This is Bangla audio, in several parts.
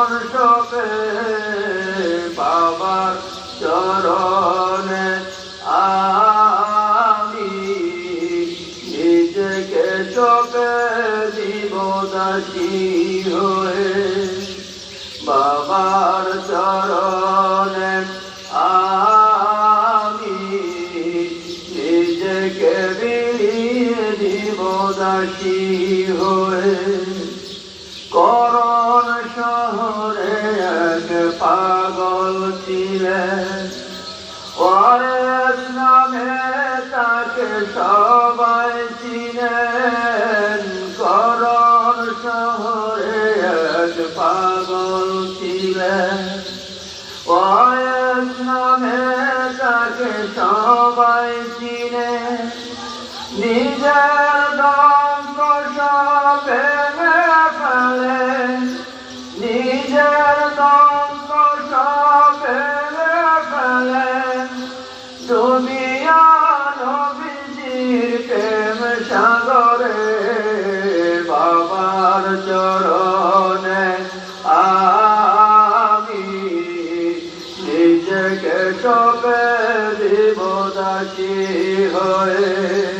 জীবন শোকে বাবার চরণে আমি নিজেকে শোকে দিব দাসী হয়ে বাবার চরণে এক পাগল ছিলেন পরেশ নামে তাকে সবাই চিনেন। করণ শহরে এক পাগল ছিলেন পরেশ নামে তাকে সবাই দন্ত সব ফেলে দুনিয়া নবীজির প্রেম বাবার চরণে আমি নিজেকে সবে দিব দাসী হয়ে।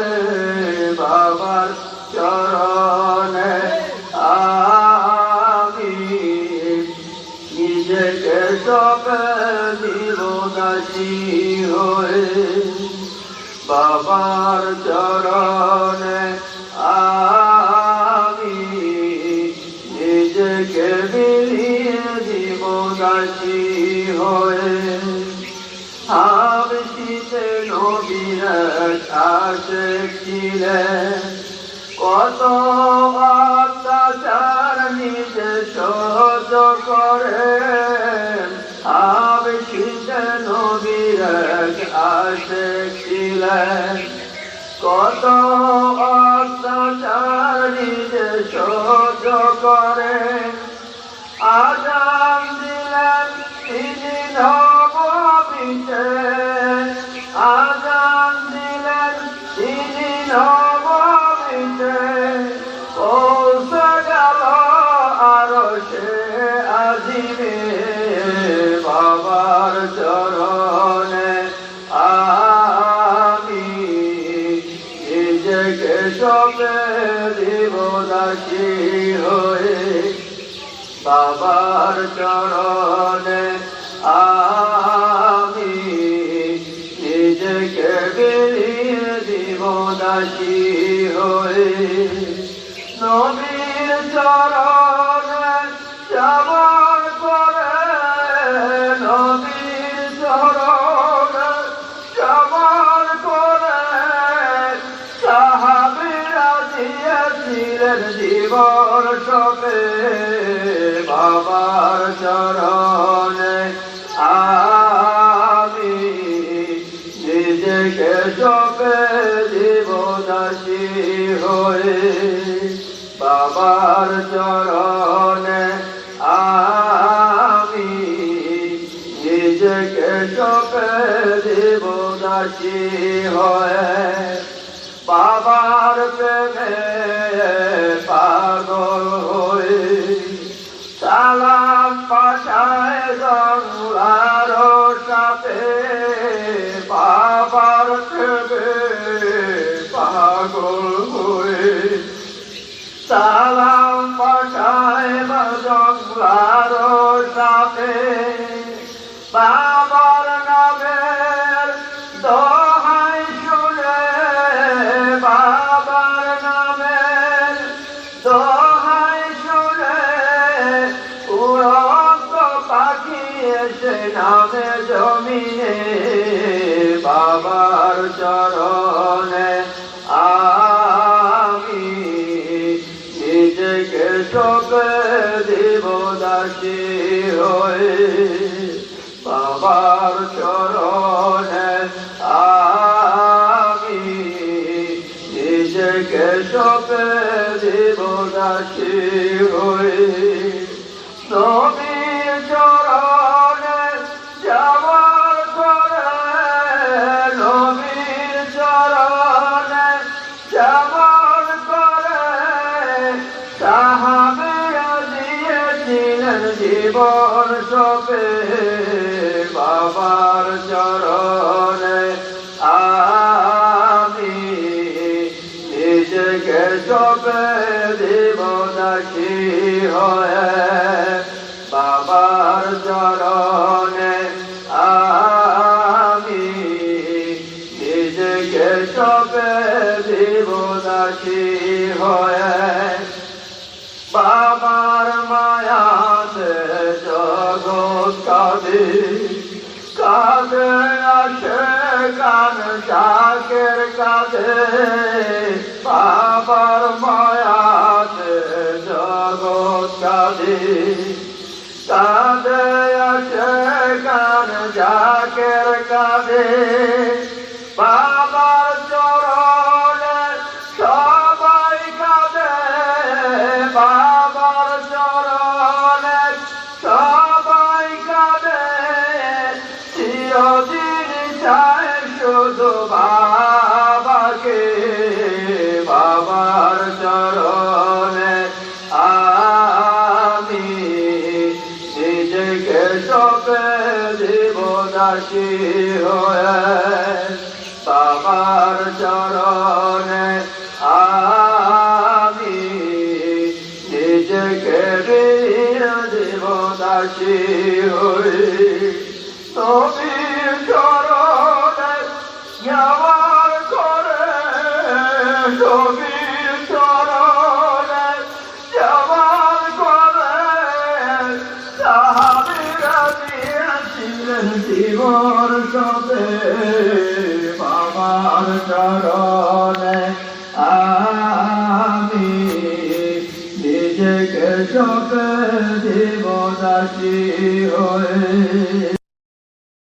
নিজেকে সবে দিব হয়ে বাবার চরণে আমি নিজেকে বিলিয়ে দিব দাসী হয়ে হাবশিতে নবীর ছিলেন কত নিজে সহ্য করে হাবশিতে নবীর কাছে ছিলেন। কত হয়ে বাবার চরণে আমি নিজেকে বেরিয়ে দিব দাসী হয়ে। নবীর চরণে সবে বাবার চরণে আমি নিজেকে সবে দিব দাসী হয়ে বাবার চরণে আমি নিজেকে সবে দিব দাসী হয়ে বাবার প্রেমে পাগল হয়ে সালাম পাঠায় গঙ্গার সাথে, বাবার প্রেমে পাগল হয়ে সালাম পাঠায় গঙ্গার সাথে, বাবার নামে জমিনে বাবার চরণে আমি নিজেকে চোখে দিব দেবদাসী হয়ে tchau. আমি নিজেকে সপে দেবদাসী হয়ে বাবার মায়াতে জগৎ কাঁদে কাঁদে আসে গান, শাকের কাঁদে। বাবার মায়াতে জগৎ কাঁদে কাঁদে জাকের কাঁদে বাবার চরণে সবাই কাঁদে। বাবার চরণে সবাই কাঁদে। চিরদিন চায় শুধু বাবাকে। বাবার চরণে দেবদাসী হয়ে বাবার চরণে আমি নিজেকে বীর দেবদাসী হয়ে নবীর জীবন সবে চরণে আমি নিজেকে সবে দেবদাসী হয়ে